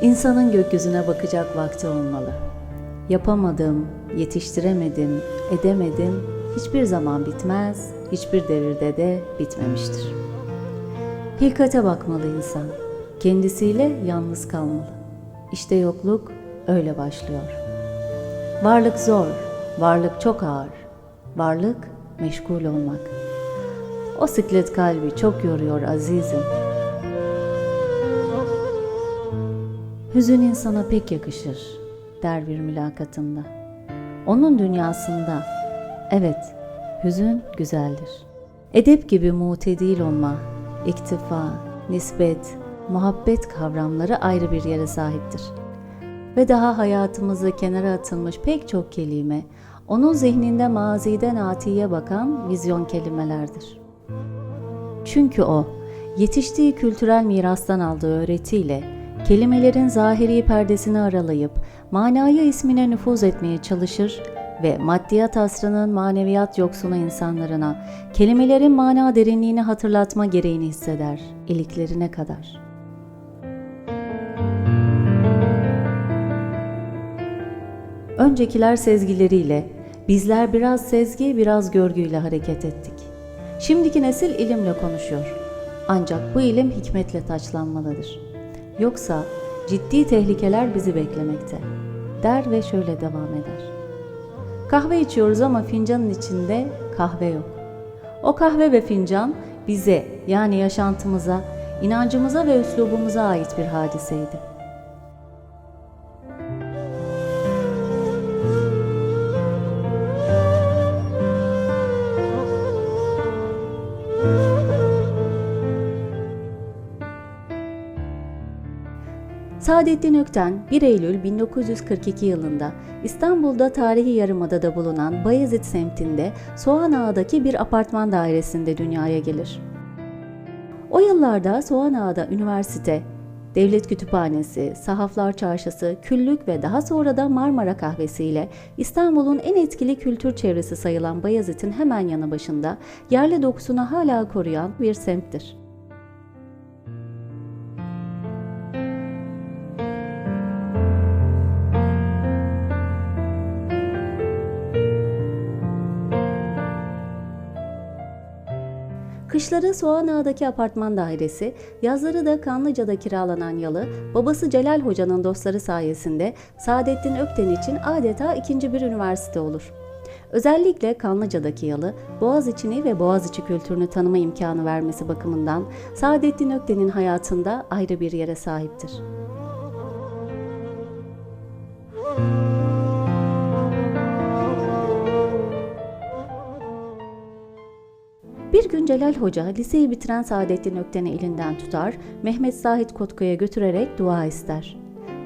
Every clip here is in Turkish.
İnsanın gökyüzüne bakacak vakti olmalı. Yapamadım, yetiştiremedim, edemedim hiçbir zaman bitmez, hiçbir devirde de bitmemiştir. Hilkate bakmalı insan. Kendisiyle yalnız kalmalı. İşte yokluk öyle başlıyor. Varlık zor, varlık çok ağır. Varlık meşgul olmak. O siklet kalbi çok yoruyor azizim. Hüzün insana pek yakışır der bir mülakatında. Onun dünyasında evet hüzün güzeldir. Edep gibi mutedil olma, iktifa, nispet, muhabbet kavramları ayrı bir yere sahiptir. Ve daha hayatımızda kenara atılmış pek çok kelime, onun zihninde maziden atiye bakan vizyon kelimelerdir. Çünkü o, yetiştiği kültürel mirastan aldığı öğretiyle kelimelerin zahiri perdesini aralayıp manayı ismine nüfuz etmeye çalışır ve maddiyat asrının maneviyat yoksunu insanlarına kelimelerin mana derinliğini hatırlatma gereğini hisseder, iliklerine kadar. Öncekiler sezgileriyle, bizler biraz sezgi, biraz görgüyle hareket ettik. Şimdiki nesil ilimle konuşuyor. Ancak bu ilim hikmetle taçlanmalıdır. Yoksa ciddi tehlikeler bizi beklemekte. Der ve şöyle devam eder. Kahve içiyoruz ama fincanın içinde kahve yok. O kahve ve fincan bize yani yaşantımıza, inancımıza ve üslubumuza ait bir hadiseydi. Saadettin Ökten 1 Eylül 1942 yılında İstanbul'da tarihi yarımadada bulunan Bayezid semtinde Soğan Ağa'daki bir apartman dairesinde dünyaya gelir. O yıllarda Soğan Ağa'da üniversite, devlet kütüphanesi, sahaflar çarşısı, küllük ve daha sonra da Marmara kahvesi ile İstanbul'un en etkili kültür çevresi sayılan Bayezid'in hemen yanı başında yerli dokusunu hala koruyan bir semttir. Kışları Soğan Ağa'daki apartman dairesi, yazları da Kanlıca'da kiralanan yalı, babası Celal Hoca'nın dostları sayesinde Saadettin Ökten için adeta ikinci bir üniversite olur. Özellikle Kanlıca'daki yalı, Boğaziçi'ni ve Boğaziçi kültürünü tanıma imkanı vermesi bakımından Saadettin Ökten'in hayatında ayrı bir yere sahiptir. Bir gün Celal Hoca liseyi bitiren Saadettin Ökten'i elinden tutar, Mehmet Zahit Kotku'ya götürerek dua ister.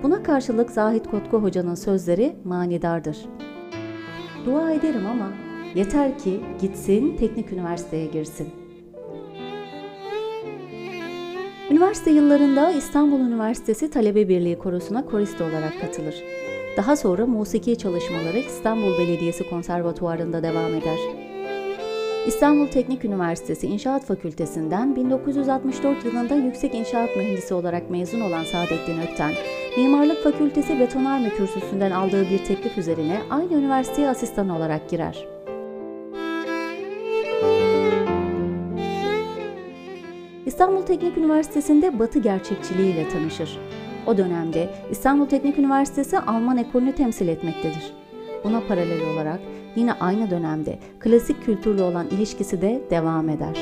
Buna karşılık Zahit Kotku Hoca'nın sözleri manidardır. Dua ederim ama yeter ki gitsin teknik üniversiteye girsin. Üniversite yıllarında İstanbul Üniversitesi Talebe Birliği Korosu'na korist olarak katılır. Daha sonra musiki çalışmaları İstanbul Belediyesi Konservatuvarı'nda devam eder. İstanbul Teknik Üniversitesi İnşaat Fakültesinden 1964 yılında yüksek inşaat mühendisi olarak mezun olan Saadettin Ökten, Mimarlık Fakültesi Betonarme Kürsüsü'nden aldığı bir teklif üzerine aynı üniversiteye asistan olarak girer. İstanbul Teknik Üniversitesi'nde Batı gerçekçiliği ile tanışır. O dönemde İstanbul Teknik Üniversitesi Alman ekolünü temsil etmektedir. Buna paralel olarak yine aynı dönemde klasik kültürle olan ilişkisi de devam eder.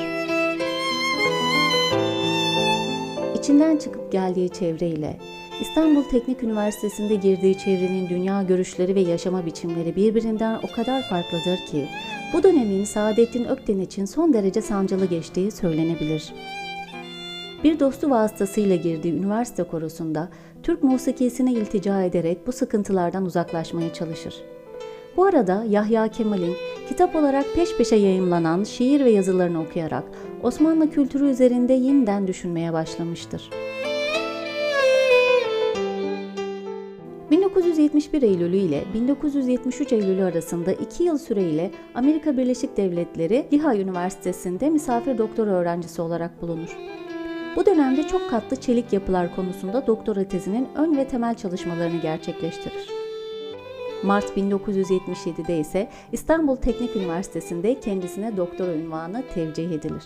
İçinden çıkıp geldiği çevreyle İstanbul Teknik Üniversitesi'nde girdiği çevrenin dünya görüşleri ve yaşama biçimleri birbirinden o kadar farklıdır ki bu dönemin Saadettin Ökten için son derece sancılı geçtiği söylenebilir. Bir dostu vasıtasıyla girdiği üniversite korosunda Türk musikisine iltica ederek bu sıkıntılardan uzaklaşmaya çalışır. Bu arada Yahya Kemal'in kitap olarak peş peşe yayımlanan şiir ve yazılarını okuyarak Osmanlı kültürü üzerinde yeniden düşünmeye başlamıştır. 1971 Eylülü ile 1973 Eylülü arasında 2 yıl süreyle Amerika Birleşik Devletleri Lehigh Üniversitesi'nde misafir doktor öğrencisi olarak bulunur. Bu dönemde çok katlı çelik yapılar konusunda doktora tezinin ön ve temel çalışmalarını gerçekleştirir. Mart 1977'de ise İstanbul Teknik Üniversitesi'nde kendisine doktora unvanı tevcih edilir.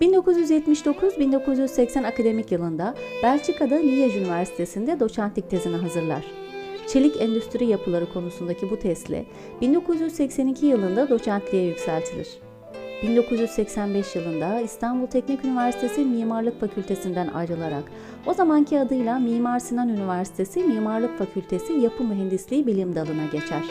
1979-1980 akademik yılında Belçika'da Liège Üniversitesi'nde doçentlik tezini hazırlar. Çelik endüstri yapıları konusundaki bu tezle 1982 yılında doçentliğe yükseltilir. 1985 yılında İstanbul Teknik Üniversitesi Mimarlık Fakültesinden ayrılarak o zamanki adıyla Mimar Sinan Üniversitesi Mimarlık Fakültesi Yapı Mühendisliği Bilim Dalı'na geçer.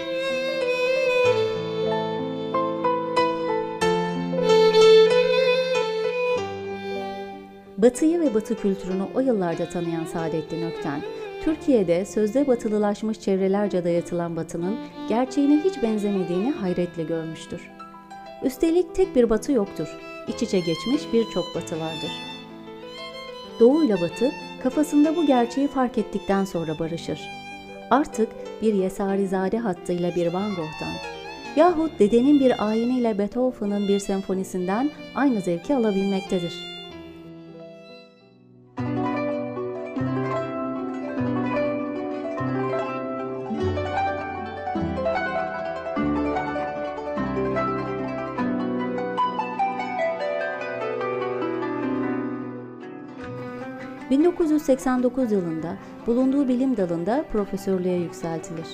Batı'yı ve Batı kültürünü o yıllarda tanıyan Saadettin Ökten, Türkiye'de sözde batılılaşmış çevrelerce dayatılan Batı'nın gerçeğine hiç benzemediğini hayretle görmüştür. Üstelik tek bir Batı yoktur, iç içe geçmiş birçok Batı vardır. Doğu ile Batı kafasında bu gerçeği fark ettikten sonra barışır. Artık bir Yesarizade hattıyla bir Van Gogh'tan yahut dedenin bir ayiniyle Beethoven'ın bir senfonisinden aynı zevki alabilmektedir. ...1989 yılında bulunduğu bilim dalında profesörlüğe yükseltilir.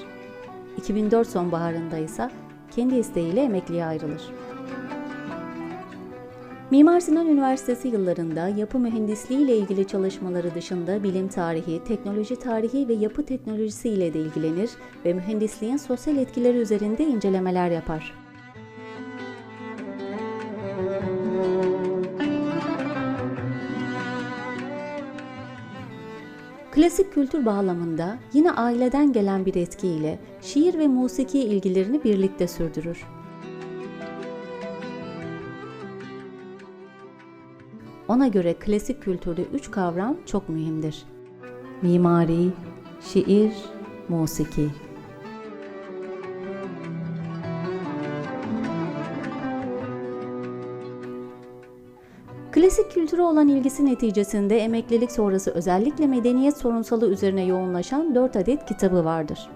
2004 sonbaharında ise kendi isteğiyle emekliye ayrılır. Mimar Sinan Üniversitesi yıllarında yapı mühendisliği ile ilgili çalışmaları dışında bilim tarihi, teknoloji tarihi ve yapı teknolojisi ile de ilgilenir ve mühendisliğin sosyal etkileri üzerinde incelemeler yapar. Klasik kültür bağlamında yine aileden gelen bir etkiyle şiir ve musiki ilgilerini birlikte sürdürür. Ona göre klasik kültürde üç kavram çok mühimdir. Mimari, şiir, musiki. Kültüre olan ilgisi neticesinde emeklilik sonrası özellikle medeniyet sorunsalı üzerine yoğunlaşan 4 adet kitabı vardır.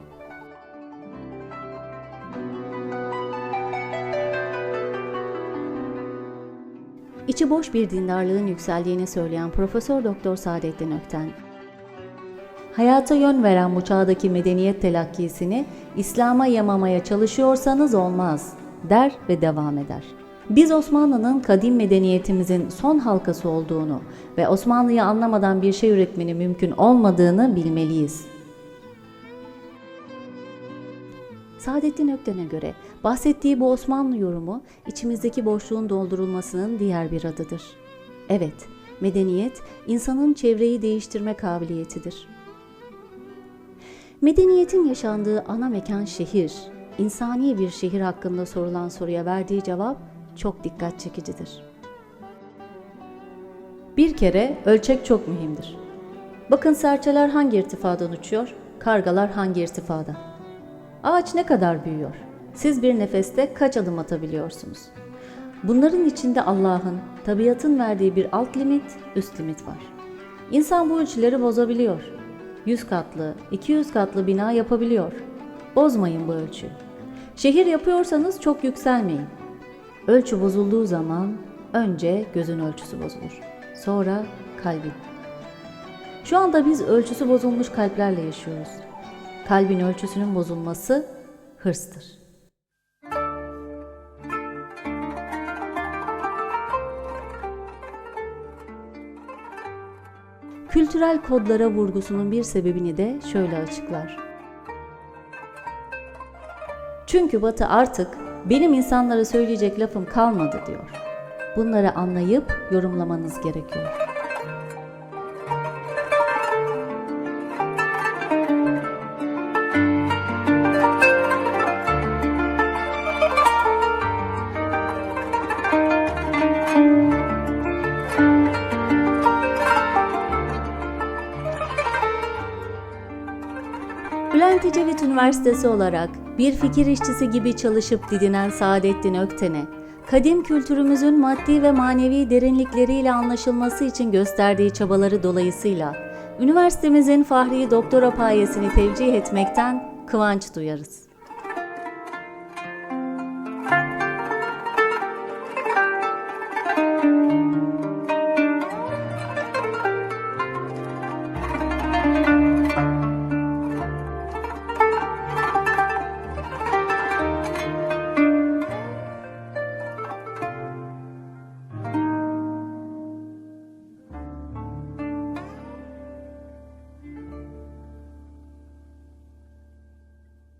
İçi boş bir dindarlığın yükseldiğini söyleyen Profesör Doktor Saadettin Ökten, Hayata yön veren bu çağdaki medeniyet telakkisini İslam'a yamamaya çalışıyorsanız olmaz der ve devam eder. Biz Osmanlı'nın kadim medeniyetimizin son halkası olduğunu ve Osmanlı'yı anlamadan bir şey üretmenin mümkün olmadığını bilmeliyiz. Saadettin Ökten'e göre bahsettiği bu Osmanlı yorumu içimizdeki boşluğun doldurulmasının diğer bir adıdır. Evet, medeniyet insanın çevreyi değiştirme kabiliyetidir. Medeniyetin yaşandığı ana mekan şehir, insani bir şehir hakkında sorulan soruya verdiği cevap çok dikkat çekicidir. Bir kere ölçek çok mühimdir. Bakın serçeler hangi irtifadan uçuyor, kargalar hangi irtifada. Ağaç ne kadar büyüyor? Siz bir nefeste kaç adım atabiliyorsunuz? Bunların içinde Allah'ın, tabiatın verdiği bir alt limit, üst limit var. İnsan bu ölçüleri bozabiliyor. 100 katlı, 200 katlı bina yapabiliyor. Bozmayın bu ölçüyü. Şehir yapıyorsanız çok yükselmeyin. Ölçü bozulduğu zaman önce gözün ölçüsü bozulur. Sonra kalbin. Şu anda biz ölçüsü bozulmuş kalplerle yaşıyoruz. Kalbin ölçüsünün bozulması hırstır. Kültürel kodlara vurgusunun bir sebebini de şöyle açıklar. Çünkü Batı artık benim insanlara söyleyecek lafım kalmadı diyor. Bunları anlayıp yorumlamanız gerekiyor. Bülent Ecevit Üniversitesi olarak bir fikir işçisi gibi çalışıp didinen Saadettin Ökten'e kadim kültürümüzün maddi ve manevi derinlikleriyle anlaşılması için gösterdiği çabaları dolayısıyla üniversitemizin fahri doktora payesini tevcih etmekten kıvanç duyarız.